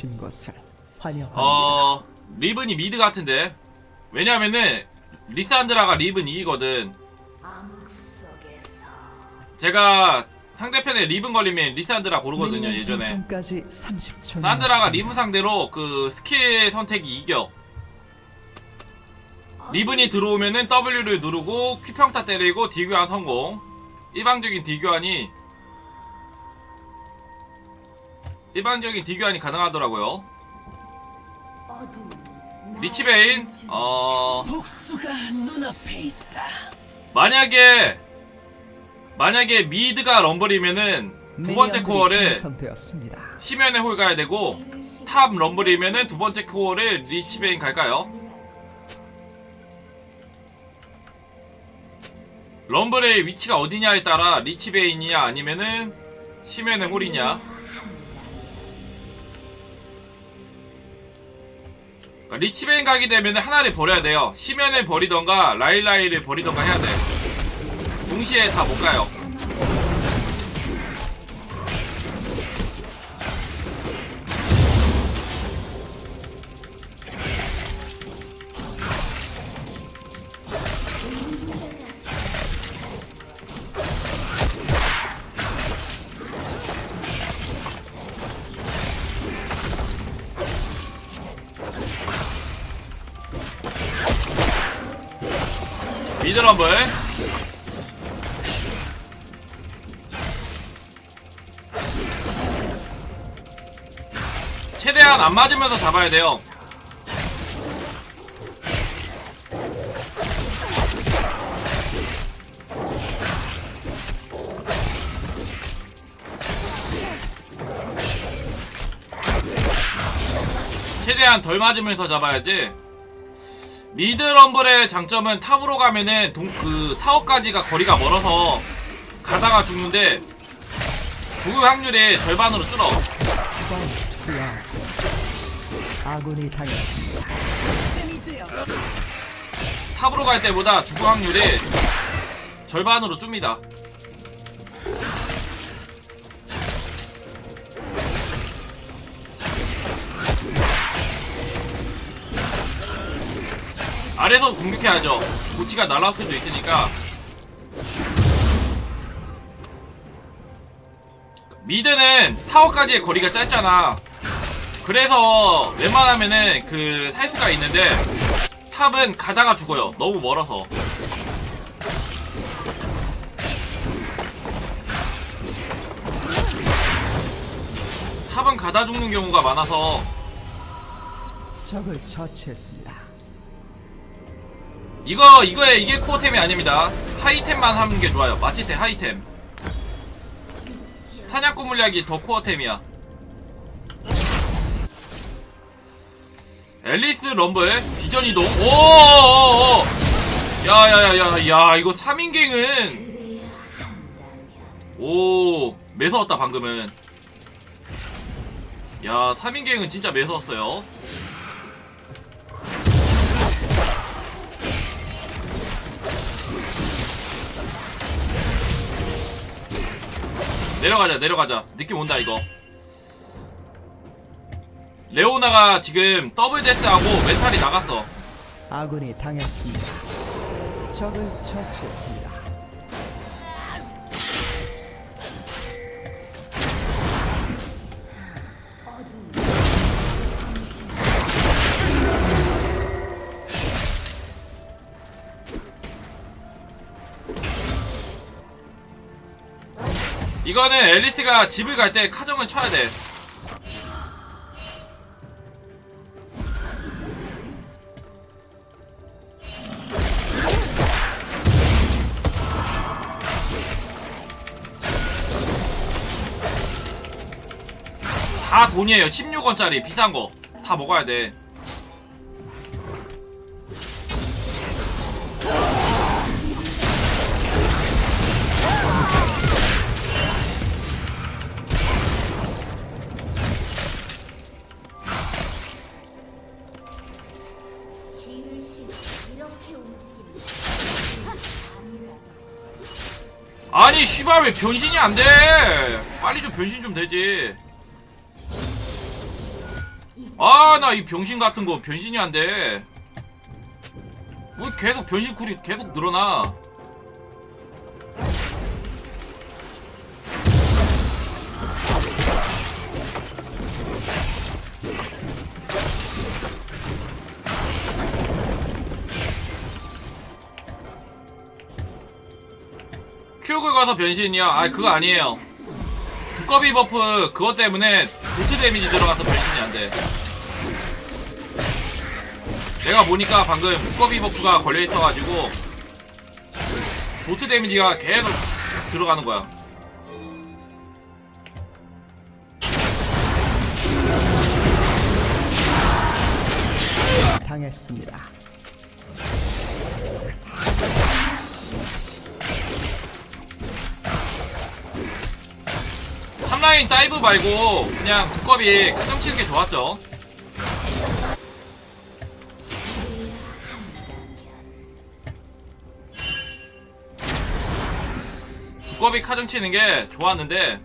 오신 것을 환영합니다. 어 리븐이 미드 같은데. 왜냐면은 리산드라가 리븐 이기거든. 제가 상대편에 리븐 걸리면 리산드라 고르거든요 미니언 예전에. 생성까지 30초 산드라가 리븐 상대로 그 스킬 선택이 이겨. 리븐이 들어오면은 W를 누르고 큐평타 때리고 D교환 성공. 일방적인 D교환이 일반적인 D교환이 가능하더라고요 리치베인 어 복수가 눈앞에 있다. 만약에 만약에 미드가 럼블이면은 두 번째 코어를. 심연의 홀 가야 되고 탑 럼블이면은 두 번째 코어를 리치베인 갈까요? 럼블의 위치가 어디냐에 따라 리치베인이냐 아니면은 심연의 홀이냐 리치베인 가게 되면 하나를 버려야 돼요. 심연을 버리던가 라일라이를 버리던가 해야 돼 동시에 다 못 가요 미드 럼블 최대한 안 맞으면서 잡아야 돼요. 최대한 덜 맞으면서 잡아야지 미드 럼블의 장점은 탑으로 가면은 동, 그 타워까지가 거리가 멀어서 가다가 죽는데 죽을 확률이 절반으로 줄어. 아군이 당했습니다. 탑으로 갈 때보다 죽을 확률이 절반으로 줍니다 아래서 공격해야죠. 고치가 날아올 수도 있으니까. 미드는 타워까지의 거리가 짧잖아. 그래서 웬만하면은 그 살 수가 있는데 탑은 가다가 죽어요. 너무 멀어서. 탑은 가다 죽는 경우가 많아서 적을 처치했습니다. 이거 이거에 이게 코어템이 아닙니다. 하이템만 하는 게 좋아요. 마치테 하이템. 사냥꾼 물약이 더 코어템이야. 앨리스 럼블 비전 이동. 오오오오. 야야야야 야 이거 3인갱은. 그래야 한다면 오 매서웠다 방금은. 야 3인갱은 진짜 매서웠어요 내려가자 내려가자 느낌 온다 이거 레오나가 지금 더블 데스하고 멘탈이 나갔어 아군이 당했습니다. 적을 처치했습니다. 이거는 앨리스가 집을 갈 때 카정을 쳐야 돼. 다 돈이에요. 16원짜리 비싼 거. 다 먹어야 돼 아니 씨발 왜 변신이 안 돼? 빨리 좀 변신 좀 되지. 아 나 이 병신 같은 거 변신이 안 돼. 뭐 계속 변신 쿨이 계속 늘어나. 변신이야. 아 그거 아니에요. 두꺼비 버프 그것 때문에 도트 데미지 들어가서 변신이 안 돼. 내가 보니까 방금 두꺼비 버프가 걸려 있어가지고 도트 데미지가 계속 들어가는 거야. 당했습니다. 탑라인 다이브 말고 그냥 두꺼비 크정 치는 게 좋았죠. 두꺼비 카정 치는 게 좋았는데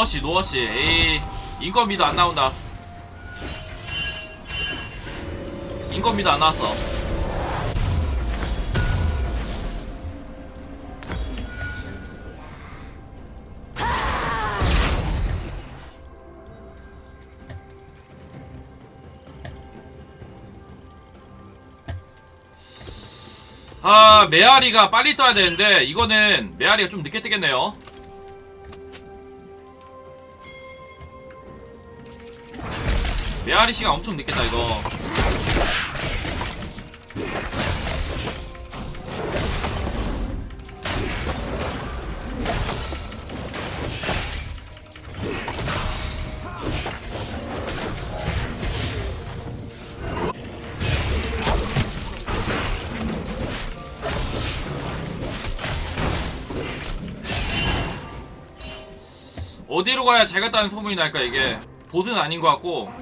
노어씨 노어씨 에이 인건비도 안 나온다. 인건비도 안 나왔어. 아 메아리가 빨리 떠야 되는데 이거는 메아리가 좀 늦게 뜨겠네요 메아리 씨가 엄청 늦겠다 이거. 어디로 가야 잘 갔다는 소문이 날까 이게 보드는 아닌 것 같고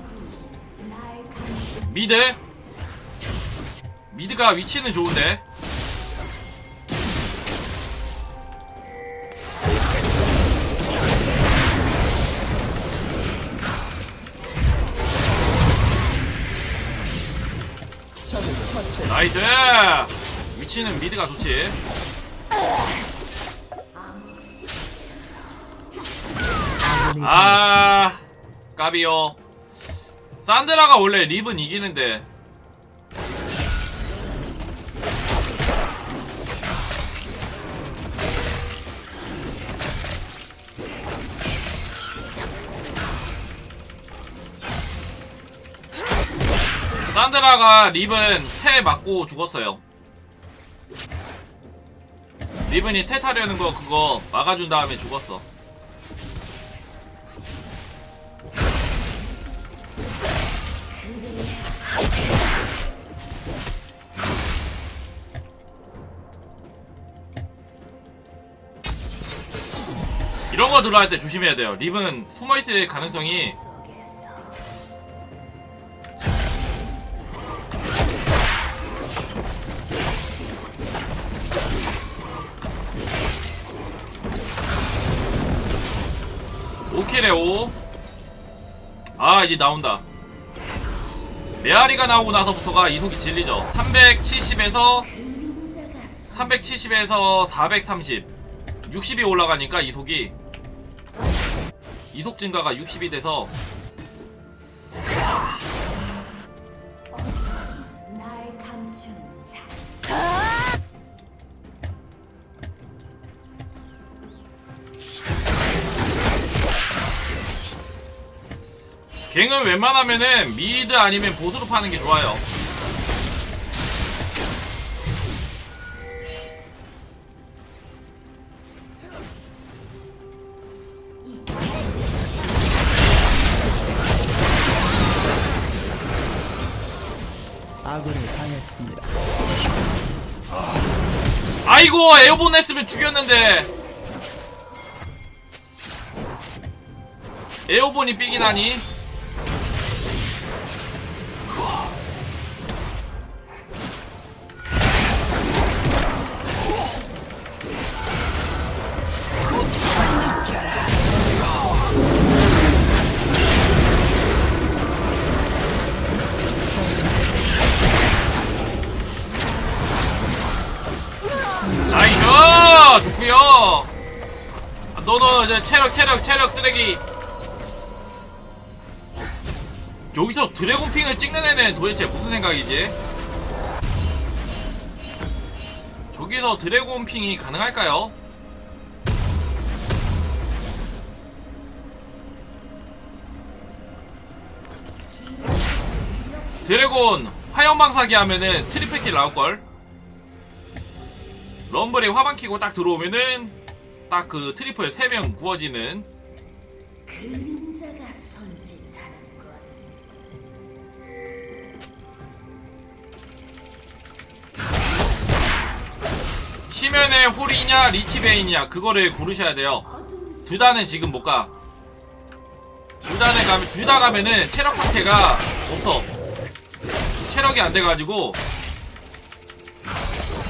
미드. 미드가 위치는 좋은데. 나이스. 위치는 미드가 좋지. 아 까비요 산드라가 원래 립은 이기는데. 산드라가 립은 태 맞고 죽었어요. 리븐이 태 타려는 거 그거 막아준 다음에 죽었어 이런 거 들어갈 때 조심해야 돼요. 립은 숨어있을 가능성이 5. 아, 이제 나온다. 메아리가 나오고 나서부터가 이속이 질리죠. 370에서 그림자가 370에서 430. 60이 올라가니까 이속이 이속 증가가 60이 돼서 갱은 웬만하면은 미드 아니면 보드로 파는 게 좋아요. 아군이 당했습니다. 아이고 에어본 했으면 죽였는데 에어본이 삐긴 하니 너너 이제 체력 체력 체력 쓰레기 여기서 드래곤핑을 찍는 애는 도대체 무슨 생각이지? 저기서 드래곤핑이 가능할까요? 드래곤 화염방사기 하면은 트리플 킬 나올걸? 럼블에 화방 키고 딱 들어오면은 딱 그 트리플 3명 구워지는 그림자가 손짓하는 것. 시면의 홀이냐 리치베이냐 그거를 고르셔야 돼요. 어둠 둘 다는 지금 못가. 둘 다는 가면 둘 다 가면은 체력 상태가 없어. 체력이 안 돼가지고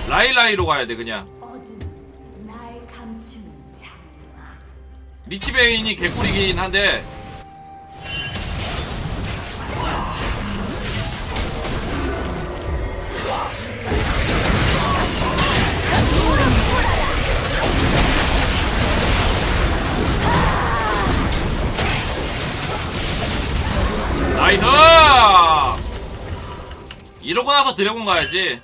라이라이로 가야 돼 그냥 리치베인이 개꿀이긴 한데. 나이스! 이러고 나서 드래곤 가야지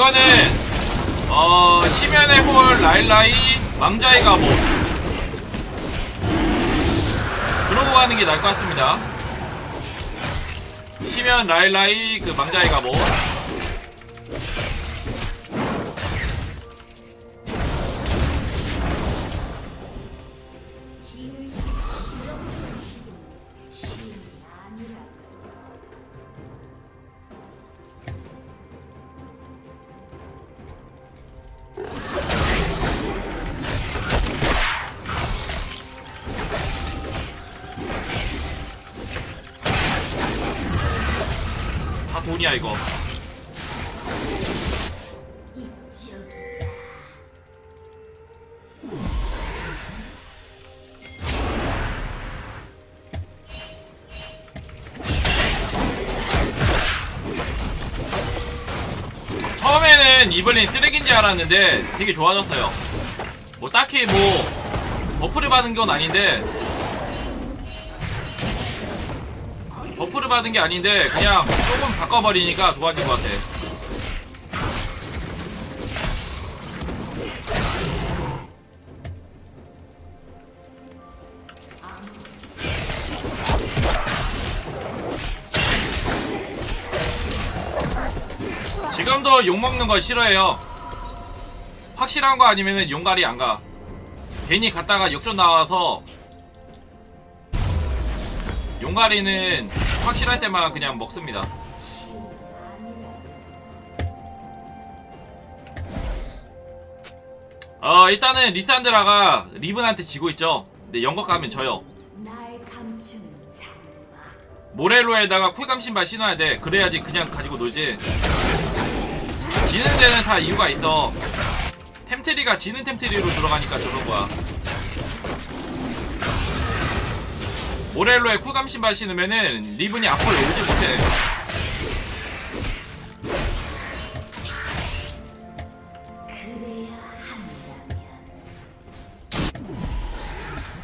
이거는 어 시면의 홀 라일라이 망자이가 뭐. 그러고 가는 게 나을 것 같습니다. 시면 라일라이 그 망자이가 뭐 다 돈이야 이거. 처음에는 이블린 쓰레기인지 알았는데 되게 좋아졌어요. 뭐 딱히 뭐 버프를 받은 건 아닌데 받은 게 아닌데 그냥 조금 바꿔버리니까 좋아진 것 같아. 지금도 욕 먹는 거 싫어해요. 확실한 거 아니면은 용갈이 안 가. 괜히 갔다가 역전 나와서 용가리는 확실할 때만 그냥 먹습니다. 어 일단은 리산드라가 리븐한테 지고 있죠. 근데 영거 가면 져요. 모렐로에다가 쿨감 신발 신어야 돼. 그래야지 그냥 가지고 놀지. 지는 데는 다 이유가 있어. 템트리가 지는 템트리로 들어가니까 저런 거야. 모렐로에 쿨감 신발 신으면은 리븐이 앞으로 오지 못해.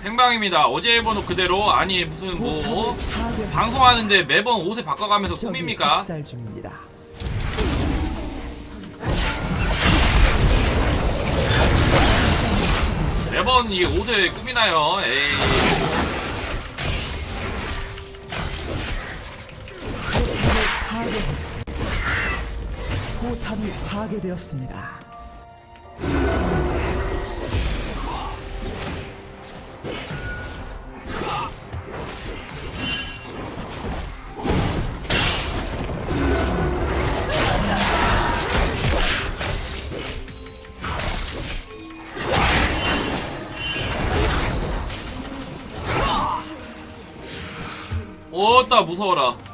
생방입니다. 어제 번호 그대로 아니 무슨 뭐 방송하는데 매번 옷을 바꿔가면서 꾸밉니까? 매번 이 옷을 꾸미나요? 에이. 파괴했습니다. 포탑이 파괴되었습니다. 오따 무서워라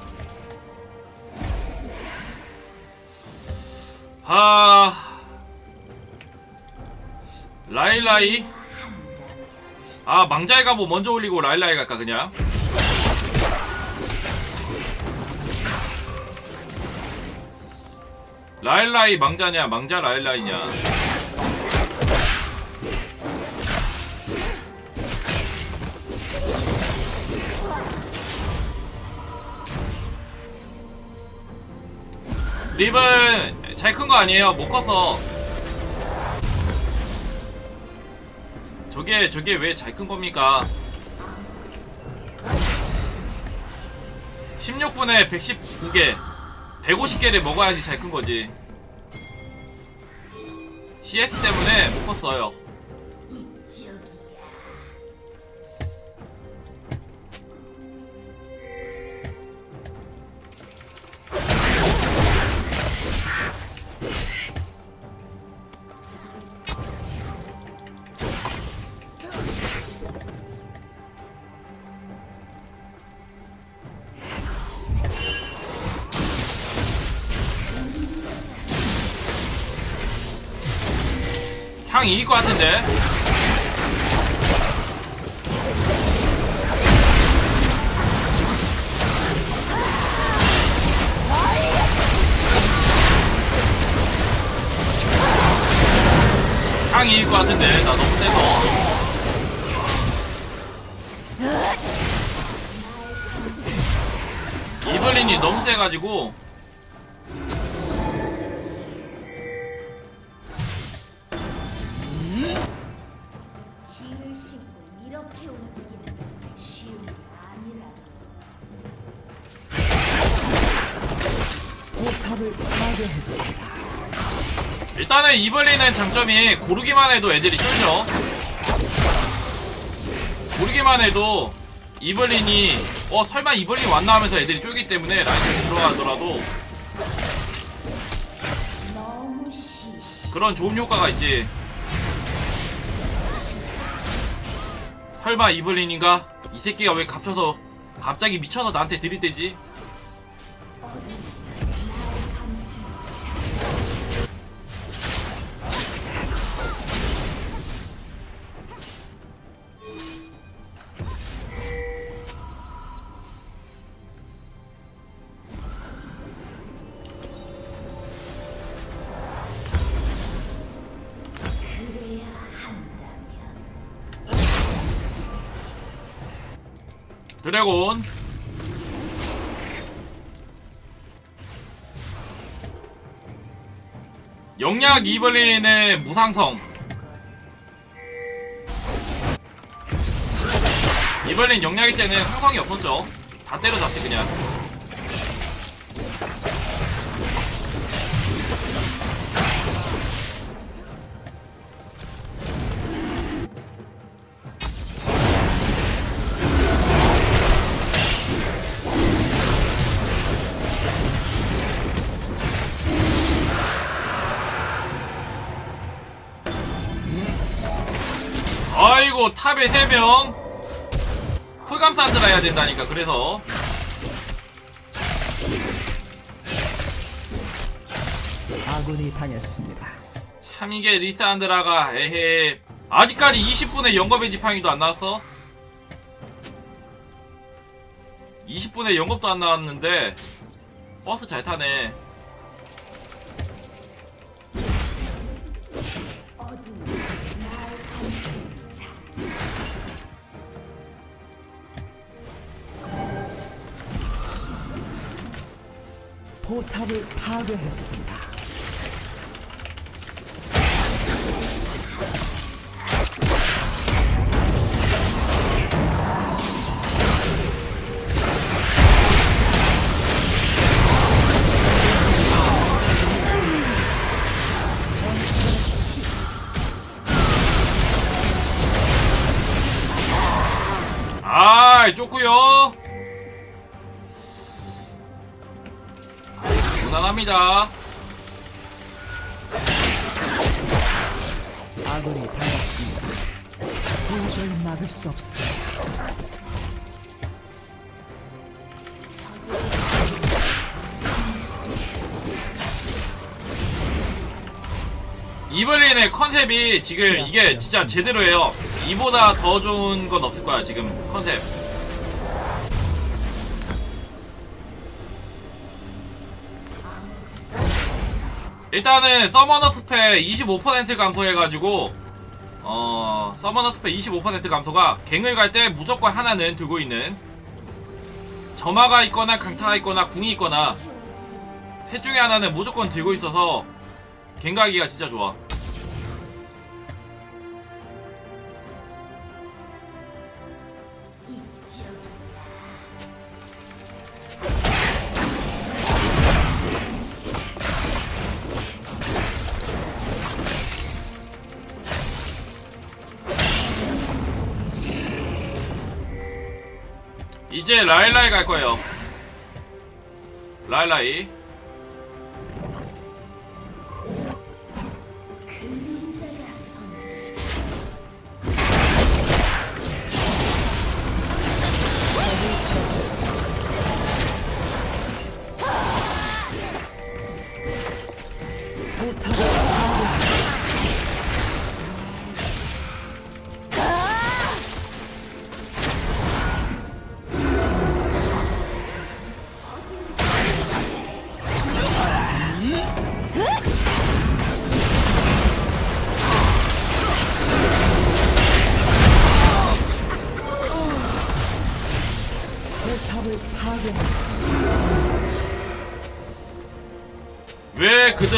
하 라일라이. 아 망자의 가보 먼저 올리고 라일라이 갈까 그냥? 라일라이 망자냐 망자 라일라이냐? 립은 잘 큰 거 아니에요. 못 컸어 저게 저게 왜 잘 큰 겁니까? 16분에 119개. 150개를 먹어야지 잘 큰 거지. CS 때문에 못 컸어요 향 이길 것 같은데. 향 이길 것 같은데. 나 너무 세서. 이블린이 너무 세가지고 일단은 이블린은 장점이 고르기만 해도 애들이 쫄죠. 고르기만 해도 이블린이 어 설마 이블린 왔나 하면서 애들이 쫄기 때문에 라인을 들어가더라도. 그런 좋은 효과가 있지. 설마 이블린인가? 이 새끼가 왜 갇혀서 갑자기 미쳐서 나한테 들이대지? 드래곤. 영약 이블린의 무상성. 이블린 영약일 때는 상성이 없었죠. 다 때려잡지 그냥 탑에 3명. 쿨감 산드라 해야 된다니까 그래서. 아군이 당했습니다. 참 이게 리산드라가 에헤. 아직까지 20분의 영겁의 지팡이도 안 나왔어? 20분의 영겁도 안 나왔는데 버스 잘 타네 포탑을 파괴했습니다. 이블린의 컨셉이 지금 이게 진짜 제대로예요. 이보다 더 좋은 건 없을 거야 지금 컨셉. 일단은 서머너 숲에 25% 감소해가지고 어 서머너 숲에 25% 감소가 갱을 갈 때 무조건 하나는 들고 있는 점화가 있거나 강타가 있거나 궁이 있거나 셋 중에 하나는 무조건 들고 있어서 갱가기가 진짜 좋아. 이제 라일라이 갈 거예요. 라일라이.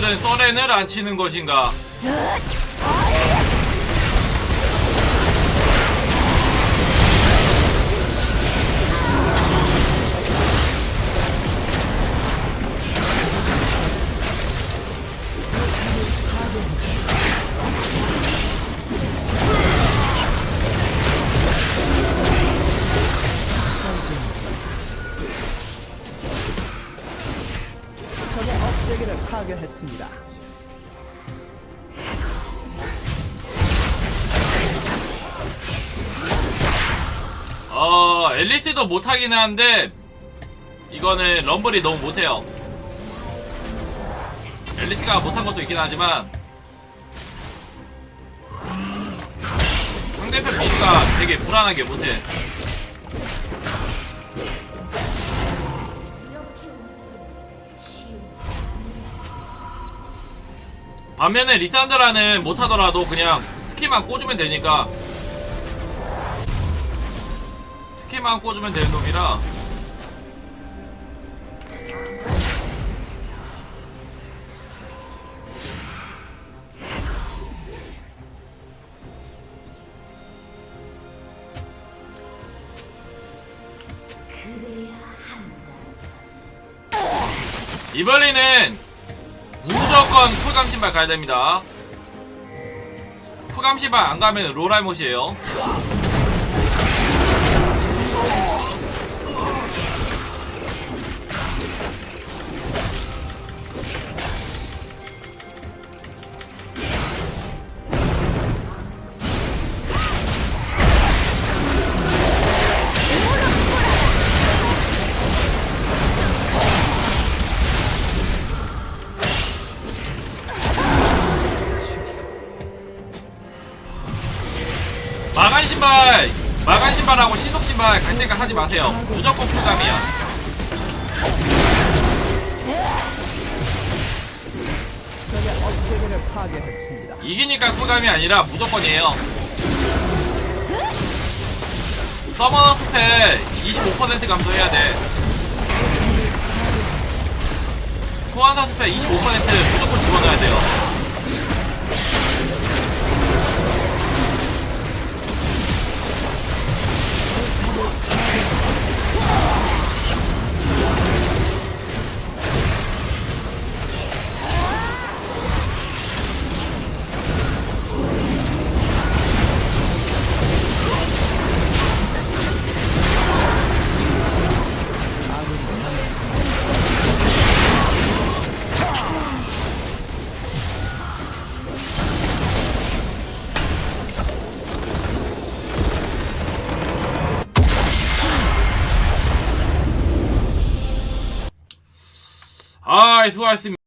왜 그들은 써렌을 안 치는 것인가? 못하긴 하는데, 이거는 럼블이 너무 못해요. 앨리스가 못한 것도 있긴 하지만, 상대편 미드가 되게 불안하게 못해. 반면에 리산드라는 못하더라도 그냥 스키만 꽂으면 되니까 스키만 꽂으면 되는 놈이라 이벌리는 무조건 풀감 신발 가야 됩니다. 풀감 신발 안 가면 로랄못이에요. 생각 하지 마세요. 무조건 풀감이야. 이기니까 풀감이 아니라 무조건이에요. 서머너 숲에 25% 감소해야 돼. 소환사 숲에 25% 무조건 집어넣어야 돼요. 8